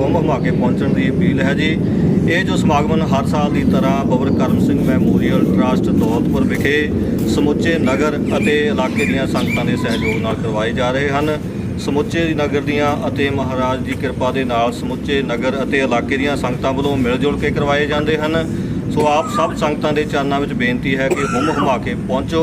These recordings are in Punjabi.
ਹੁਮ ਹੁਮਾ ਕੇ ਪਹੁੰਚਣ ਦੀ ਅਪੀਲ ਹੈ ਜੀ। ਇਹ ਜੋ ਸਮਾਗਮ ਹਰ ਸਾਲ ਦੀ ਤਰ੍ਹਾਂ ਬਬਰ ਕਰਮ ਸਿੰਘ ਮੈਮੋਰੀਅਲ ਟਰਸਟ ਦੌਲਤਪੁਰ ਵਿਖੇ ਸਮੁੱਚੇ ਨਗਰ ਅਤੇ ਇਲਾਕੇ ਦੀਆਂ ਸੰਗਤਾਂ ਦੇ ਸਹਿਯੋਗ ਨਾਲ ਕਰਵਾਏ ਜਾ ਰਹੇ ਹਨ। ਸਮੁੱਚੇ ਨਗਰ ਦੀਆਂ ਅਤੇ ਮਹਾਰਾਜ ਦੀ ਕਿਰਪਾ ਦੇ ਨਾਲ ਸਮੁੱਚੇ ਨਗਰ ਅਤੇ ਇਲਾਕੇ ਦੀਆਂ ਸੰਗਤਾਂ ਵੱਲੋਂ ਮਿਲ ਜੁਲ ਕੇ ਕਰਵਾਏ ਜਾਂਦੇ ਹਨ। ਸੋ ਆਪ ਸਭ ਸੰਗਤਾਂ ਦੇ ਚਰਨਾਂ ਵਿੱਚ ਬੇਨਤੀ ਹੈ ਕਿ ਹੁਮ ਹੁਮਾ ਕੇ ਪਹੁੰਚੋ।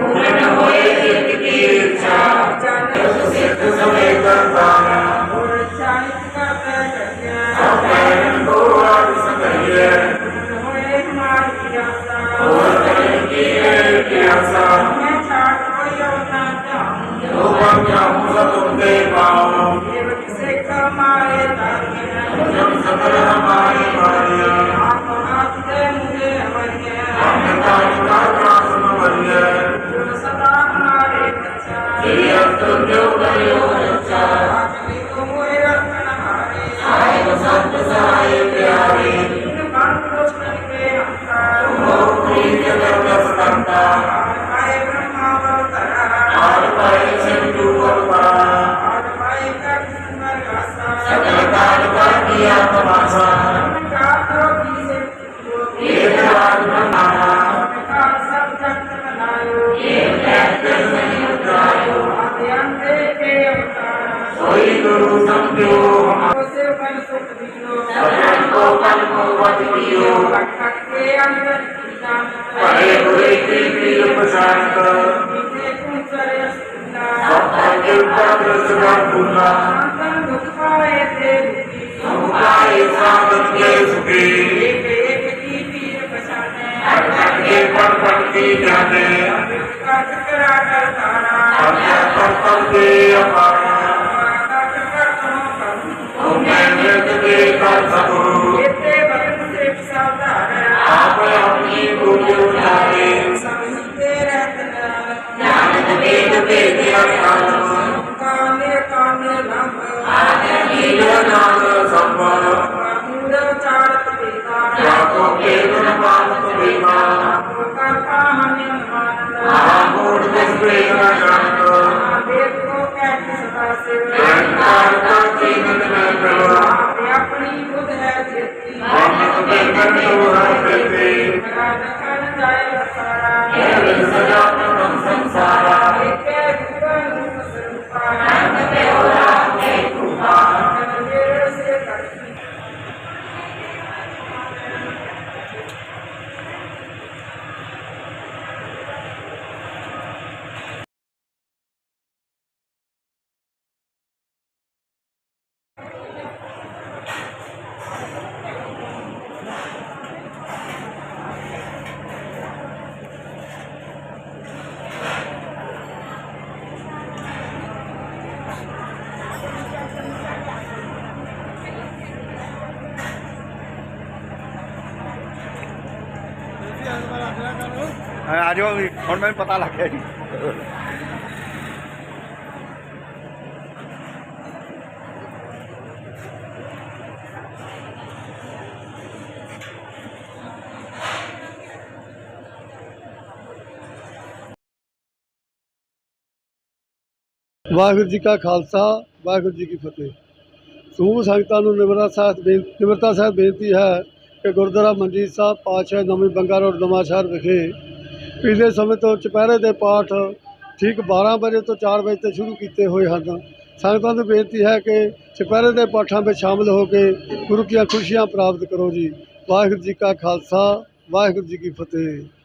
ਅੱਛਾ ਪੂਰਨ ਹੋਏ ਜਿਤ ਕੀ ਇੱਛਾ ਜਨ ਸਿੱਧ ਸਮੇ ਕਰਤਾਨਾ ਹੋਰ ਚਾਹਿਤ ਕਾ ਪੈ ਕਰਿਆ ਸਭ ਪੈਨ ਕੋ ਆਪ ਸਕਈਏ ਪੂਰਨ ਹੋਏ ਹਮਾਰੀ ਆਸਾ ਹੋਰ ਕਰਨ ਕੀ ਹੈ ਪਿਆਸਾ ਮੈਂ ਛਾਟ ਹੋਇਓ ਨਾ ਚਾਹੂੰ ਜੋ ਬਨ ਜਾਹੂੰ ਸਭ ਤੁਮ ਦੇ ਪਾਉ ਇਹ ਕਿਸੇ ਕਮਾਏ ਤਾਰੀਆਂ ਜਬ ਸਕਲ ਹਮਾਰੇ ਸੋਈ ਗੁਰੂ ਸਮਝੋ ਹਮਾਰੇ ਸੇ ਫਲ ਸੁਖ ਦਿਓ ਸਭਨ ਕੋ ਪਲ ਕੋ ਵਤ ਦਿਓ ਲਖ ਲਖ ਕੇ ਅੰਦਰ ਕੀ ਜਾਨ ਪਰੇ ਹੋਏ ਕੀ ਪੀਰ ਪਛਾਨਤ ਜਿਤੇ ਕੁੰਚਰ ਅਸਤਨਾ ਸਭ ਅਗੇ ਪਰ ਸਦਾ ਭੁਲਾ ਸੰਤਨ ਦੁਖ ਪਾਏ ਤੇ ਦੁਖੀ ਸੁਖ ਪਾਏ ਸਾਧਤ ਕੇ ਸੁਖੀ ਇੱਕ ਇੱਕ ਕੀ ਪੀਰ ਪਛਾਨੇ ਹਟ ਹਟ ਕੇ ਪੜ ਪੜ ਕੀ ਜਾਣੇ ਕੱਟ ਕਰਾ ਕਰ ਤਾਰਾ ਅਰਜਾ ਪਰ ਪਰ ਦੇ ਅਪਾਰਾ ਆ ਜਾਓ ਵੀ, ਹੁਣ ਮੈਨੂੰ ਪਤਾ ਲੱਗ ਗਿਆ ਜੀ। ਵਾਹਿਗੁਰੂ ਜੀ ਕਾ ਖਾਲਸਾ, ਵਾਹਿਗੁਰੂ ਜੀ ਕੀ ਫਤਿਹ। ਸਮੂਹ ਸੰਗਤਾਂ ਨੂੰ ਨਿਮਰਤਾ ਸਾਹਿਬ ਨਿਮਰਤਾ ਸਾਹਿਬ ਬੇਨਤੀ ਹੈ ਕਿ ਗੁਰਦੁਆਰਾ ਮਨਜੀਤ ਸਾਹਿਬ, ਪਾਤਸ਼ਾਹ ਨਵੀਂ ਬੰਗਾ ਰੋਡ, ਨਵਾਂਸ਼ਹਿਰ ਵਿਖੇ ਪਿਛਲੇ ਸਮੇਂ ਤੋਂ ਚੁਪਹਿਰੇ ਦੇ ਪਾਠ ਠੀਕ 12 ਵਜੇ ਤੋਂ 4 ਵਜੇ ਤੱਕ ਸ਼ੁਰੂ ਕੀਤੇ ਹੋਏ ਹਨ। ਸੰਗਤਾਂ ਨੂੰ ਬੇਨਤੀ ਹੈ ਕਿ ਚੁਪਹਿਰੇ ਦੇ ਪਾਠਾਂ ਵਿੱਚ ਸ਼ਾਮਲ ਹੋ ਕੇ ਗੁਰੂ ਕੀਆਂ ਖੁਸ਼ੀਆਂ ਪ੍ਰਾਪਤ ਕਰੋ ਜੀ। ਵਾਹਿਗੁਰੂ ਜੀ ਕਾ ਖਾਲਸਾ, ਵਾਹਿਗੁਰੂ ਜੀ ਕੀ ਫਤਿਹ।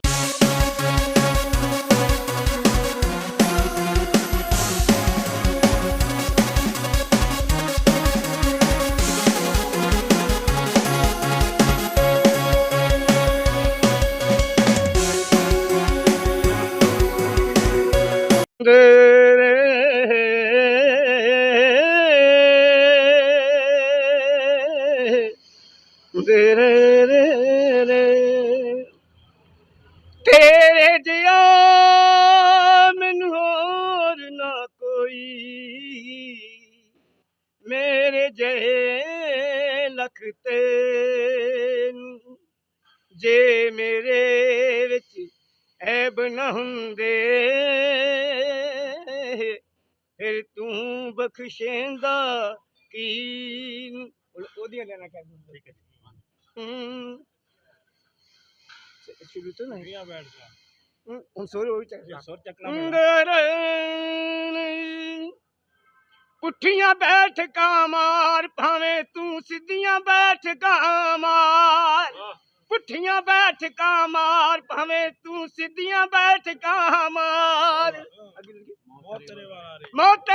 ਤੇਰੇ ਜਿਆ ਮੈਨੂੰ ਹੋਰ ਨਾ ਕੋਈ। ਮੇਰੇ ਜਿਹੇ ਲਖ ਤੇ ਜੇ ਮੇਰੇ ਵਿੱਚ ਐਬ ਨਾ ਹੁੰਦੇ ਫਿਰ ਤੂੰ ਬਖਸ਼ੇਂਦਾ ਕੀ? ਉਹ- ਉਹਦੀਆਂ ਲੈਣਾ ਕਹਿ ਦਿੰਦਾ। ਠੀਕ ਹੈ ਹੂੰ। ਸ਼ੁਰੂ ਤੋਂ ਨਹੀਂ ਬੈਠ ਜਾ। ਹੁਣ ਸੋਰ ਉਹ ਚੱਕ ਸੋਰ ਚੱਕਣਾ ਪੁੱਠੀਆਂ ਬੈਠਕਾਂ ਮਾਰ ਭਾਵੇਂ ਤੂੰ ਸਿੱਧੀਆਂ ਬੈਠਕਾਂ ਮਾਰ। ਪੁੱਠੀਆਂ ਬੈਠਕਾਂ ਮਾਰ ਭਾਵੇਂ ਤੂੰ ਸਿੱਧੀਆਂ ਬੈਠਕਾਂ ਮਾਰ। ਮੌਤ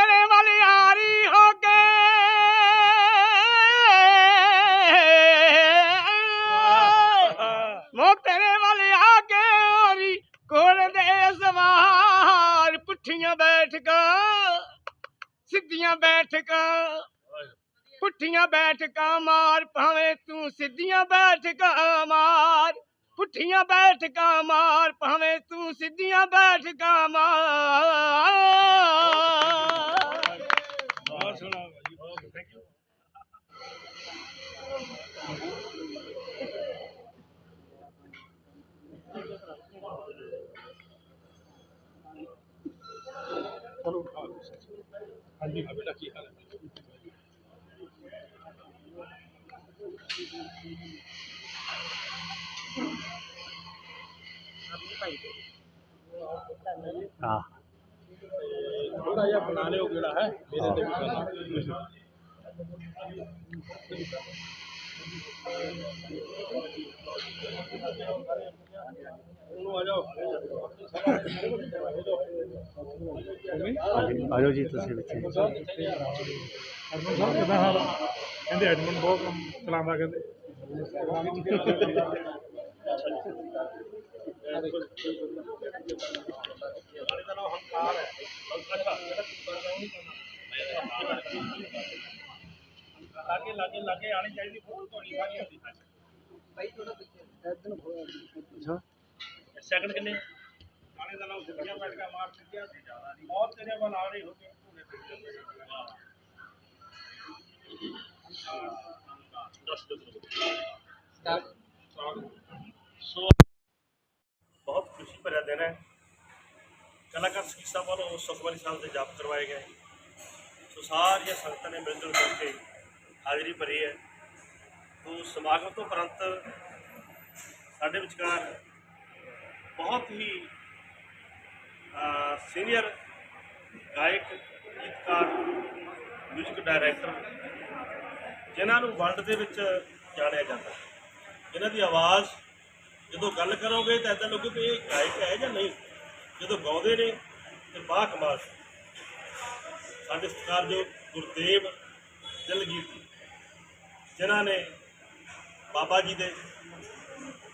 ਸਿੱਧੀਆਂ ਬੈਠਕਾਂ, ਪੁੱਠੀਆਂ ਬੈਠਕਾਂ ਮਾਰ, ਭਾਵੇਂ ਤੂੰ ਸਿੱਧੀਆਂ ਬੈਠਕਾਂ ਮਾਰ, ਪੁੱਠੀਆਂ ਬੈਠਕਾਂ ਮਾਰ, ਭਾਵੇਂ ਤੂੰ ਸਿੱਧੀਆਂ ਬੈਠਕਾਂ ਮਾਰ। ਥੋੜਾ ਜਿਹਾ ਬਣਾ ਲਿਓ ਕਿਹੜਾ ਹੈ? ਮੇਰੇ ਤੇ ਵੀ ਕਰਨਾ ਉਹਨੂੰ ਆ ਜਾਓ। ਆਜੋ ਜੀ ਤੁਸੀਂ ਵਿੱਚ ਹਰਮਨ ਸਾਹਿਬ ਕਿਦਾਂ ਹਾਲ ਆ? ਕਹਿੰਦੇ ਐਡਮਨ ਬਹੁਤ ਕੰਮ ਚਲਾਉਂਦਾ ਕਹਿੰਦੇ। ਲਾਗੇ ਲਾਗੇ ਲਾਗੇ ਆਣੀ ਚਾਹੀਦੀ ਫੋਟੋ ਤੁਹਾਡੀ ਸਾਰੀ ਹੁੰਦੀ। ਸੈਕਿੰਡ ਕਿੰਨੇ? ਆਣੇ ਦਾ ਨਾਮ ਸਿੱਧੀਆਂ ਬੈਠ ਕੇ ਮਾਰ ਸਿੱਧੀਆਂ ਸੀ ਜ਼ਿਆਦਾ ਨਹੀਂ ਬਹੁਤ ਤੇਰੇ ਵੱਲ ਆ ਰਹੀ ਹੋ ਕੇ ਪੂਰੇ ਸੋ ਬਹੁਤ ਖੁਸ਼ੀ ਭਰਿਆ ਦਿਨ ਹੈ ਕਲਾਕਾਰ ਸਿੱਖਾ ਵੱਲੋਂ ਸੁਖਮਨੀ ਸਾਹਿਬ ਦੇ ਜਾਪ ਕਰਵਾਏ ਗਏ ਸੋ ਸਾਰੀਆਂ ਸੰਗਤਾਂ ਨੇ ਮਿਲ ਜੁਲ ਕਰਕੇ ਹਾਜ਼ਰੀ ਭਰੀ ਹੈ ਤੋ ਸਮਾਗਮ ਤੋਂ ਉਪਰੰਤ ਸਾਡੇ ਵਿਚਕਾਰ ਬਹੁਤ ਹੀ ਸੀਨੀਅਰ ਗਾਇਕ, ਗੀਤਕਾਰ ਮਿਊਜ਼ਿਕ ਡਾਇਰੈਕਟਰ ਜਿਨ੍ਹਾਂ ਨੂੰ ਵਰਲਡ ਦੇ ਵਿੱਚ ਜਾਣਿਆ ਜਾਂਦਾ ਇਹਨਾਂ ਦੀ ਆਵਾਜ਼ ਜਦੋਂ ਗੱਲ ਕਰੋਗੇ ਤਾਂ ਇਦਾਂ ਲੱਗੂ ਕਿ ਇਹ ਗਾਇਕ ਹੈ ਜਾਂ ਨਹੀਂ। ਜਦੋਂ ਗਾਉਂਦੇ ਨੇ ਤੇ ਬਾਹ ਕਮਾਲ ਸਾਡੇ ਸਤਿਕਾਰਯੋਗ ਗੁਰਦੇਵ ਦਿਲਗੀਰ ਜੀ, ਜਿਨ੍ਹਾਂ ਨੇ ਬਾਬਾ ਜੀ ਦੇ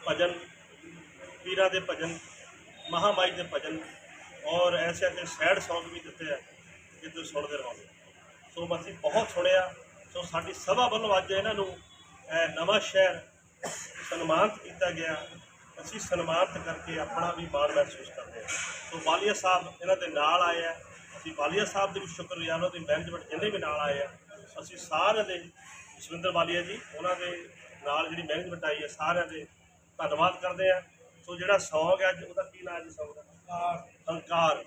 ਭਜਨ, ਪੀਰਾਂ ਦੇ ਭਜਨ, ਮਹਾਮਾਈ ਦੇ ਭਜਨ ਔਰ ਐਸੇ ਐਸੇ ਸੈਡ ਸੌਂਗ ਵੀ ਦਿੱਤੇ ਆ ਕਿ ਤੁਸੀਂ ਸੁਣਦੇ ਰਹੋ। ਸੋ ਅਸੀਂ ਬਹੁਤ ਸੁਣਿਆ। ਸੋ ਸਾਡੀ ਸਭਾ ਵੱਲੋਂ ਅੱਜ ਇਹਨਾਂ ਨੂੰ ਨਵਾਂ ਸ਼ਹਿਰ ਸਨਮਾਨਿਤ ਕੀਤਾ ਗਿਆ। ਅਸੀਂ ਸਨਮਾਨਿਤ ਕਰਕੇ ਆਪਣਾ ਵੀ ਮਾਣ ਮਹਿਸੂਸ ਕਰਦੇ ਹਾਂ। ਸੋ ਵਾਲੀਆ ਸਾਹਿਬ ਇਹਨਾਂ ਦੇ ਨਾਲ ਆਏ ਆ। ਅਸੀਂ ਵਾਲੀਆ ਸਾਹਿਬ ਦੇ ਵੀ ਸ਼ੁਕਰਗੁਜ਼ਾਰ ਉਹਨਾਂ ਦੇ ਮੈਨੇਜਮੈਂਟ ਜਿੰਨੇ ਵੀ ਨਾਲ ਆਏ ਆ। ਅਸੀਂ ਸਾਰਿਆਂ ਦੇ, ਜਸਵਿੰਦਰ ਵਾਲੀਆ ਜੀ, ਉਹਨਾਂ ਦੇ ਨਾਲ ਜਿਹੜੀ ਮੈਨੇਜਮੈਂਟ ਆਈ ਹੈ, ਸਾਰਿਆਂ ਦੇ ਧੰਨਵਾਦ ਕਰਦੇ ਆ ਸੋ ਜਿਹੜਾ ਸੌਂਗ ਹੈ ਅੱਜ, ਉਹਦਾ ਕੀ ਨਾਮ ਜੀ ਸੌਂਗ ਦਾ? ਹੰਕਾਰ।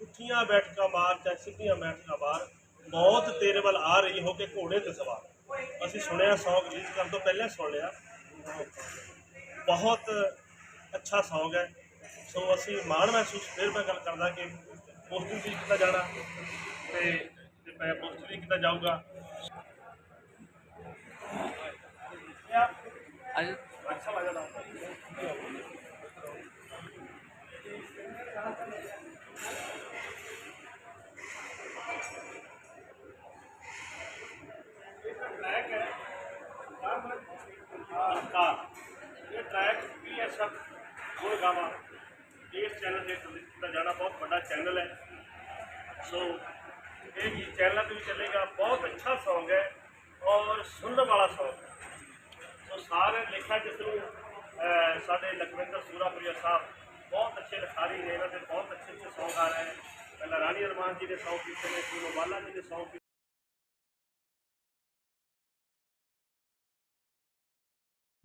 ਉੱਠੀਆਂ ਬੈਠਕਾਂ ਮਾਰ ਚਾਹੇ ਸਿੱਧੀਆਂ ਬੈਠਕਾਂ ਮਾਰ ਮੌਤ ਤੇਰੇ ਵੱਲ ਆ ਰਹੀ ਹੋ ਕੇ ਘੋੜੇ ਤੇ ਸਵਾਰ। ਅਸੀਂ ਸੁਣਿਆ ਸੌਂਗ ਰਿਲੀਜ਼ ਕਰਨ ਤੋਂ ਪਹਿਲਾਂ ਸੁਣ ਲਿਆ। ਬਹੁਤ ਅੱਛਾ ਸੌਂਗ ਹੈ। ਸੋ ਅਸੀਂ ਮਾਣ ਮਹਿਸੂਸ ਫਿਰ ਮੈਂ ਗੱਲ ਕਰਦਾ ਕਿ ਪੋਸਟਿੰਗ ਵੀ ਕੀਤਾ ਜਾਣਾ ਤੇ ਮੈਂ ਪੋਸਟ ਵੀ ਕੀਤਾ ਜਾਊਗਾ। ਅੱਛਾ ਲੱਗਦਾ ਨਮਸਕਾਰ ਇਹ ਟਰੈਕ ਵੀ ਹੈ ਸਭ ਹੋਰ ਗਾਵਾ ਇਸ ਚੈਨਲ ਤੇ release ਕੀਤਾ ਜਾਣਾ ਬਹੁਤ ਵੱਡਾ ਚੈਨਲ ਹੈ ਸੋ ਇਹ ਵੀ ਚੈਨਲ ਤੇ ਵੀ ਚੱਲੇਗਾ ਬਹੁਤ ਅੱਛਾ Song ਹੈ ਔਰ ਸੁਣਨ ਵਾਲਾ Song ਹੈ ਸੋ ਸਾਰੇ ਲੇਖਾ ਜਿਸ ਨੂੰ ਅਹ, ਸਾਡੇ ਲਖਵਿੰਦਰ ਸੂਰਾਪੁਰੀਆ ਸਾਹਿਬ ਬਹੁਤ ਅੱਛੇ ਲਿਖਾਰੀ ਨੇ, ਇਹਨਾਂ ਦੇ ਬਹੁਤ ਅੱਛੇ ਅੱਛੇ Song ਆ ਰਹੇ ਪਹਿਲਾਂ ਰਾਣੀ ਅਰਮਾਨ ਜੀ ਦੇ Song ਕੀਤੇ ਨੇ ਸੂਨੋ ਬਾਲਾ ਜੀ ਦੇ Song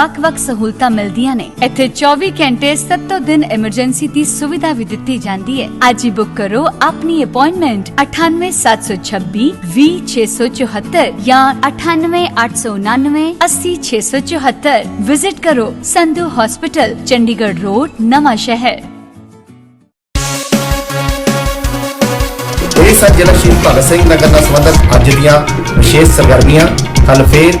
ਵੱਖ-ਵੱਖ ਸਹੂਲਤਾਂ ਮਿਲਦੀਆਂ ਨੇ ਇੱਥੇ 24 ਘੰਟੇ 7 ਦਿਨ ਐਮਰਜੈਂਸੀ ਦੀ ਸੁਵਿਧਾ ਵੀ ਦਿੱਤੀ ਜਾਂਦੀ ਹੈ ਅੱਜ ਹੀ ਬੁੱਕ ਕਰੋ ਆਪਣੀ ਅਪਾਇੰਟਮੈਂਟ 98726 20674 ਜਾਂ 98899 80674 ਵਿਜ਼ਿਟ ਕਰੋ ਸੰਧੂ ਹਸਪੀਟਲ ਚੰਡੀਗੜ੍ਹ ਰੋਡ ਨਵਾਂ ਸ਼ਹਿਰ ਇਹ ਸਨ ਜ਼ਿਲ੍ਹਾ ਸ਼ਹੀਦ ਭਗਤ ਸਿੰਘ ਨਗਰ ਨਾਲ ਸੰਬੰਧਿਤ ਅੱਜ ਦੀਆਂ ਵਿਸ਼ੇਸ਼ ਸਰਗਰਮੀਆਂ ਕੱਲ ਫੇਰ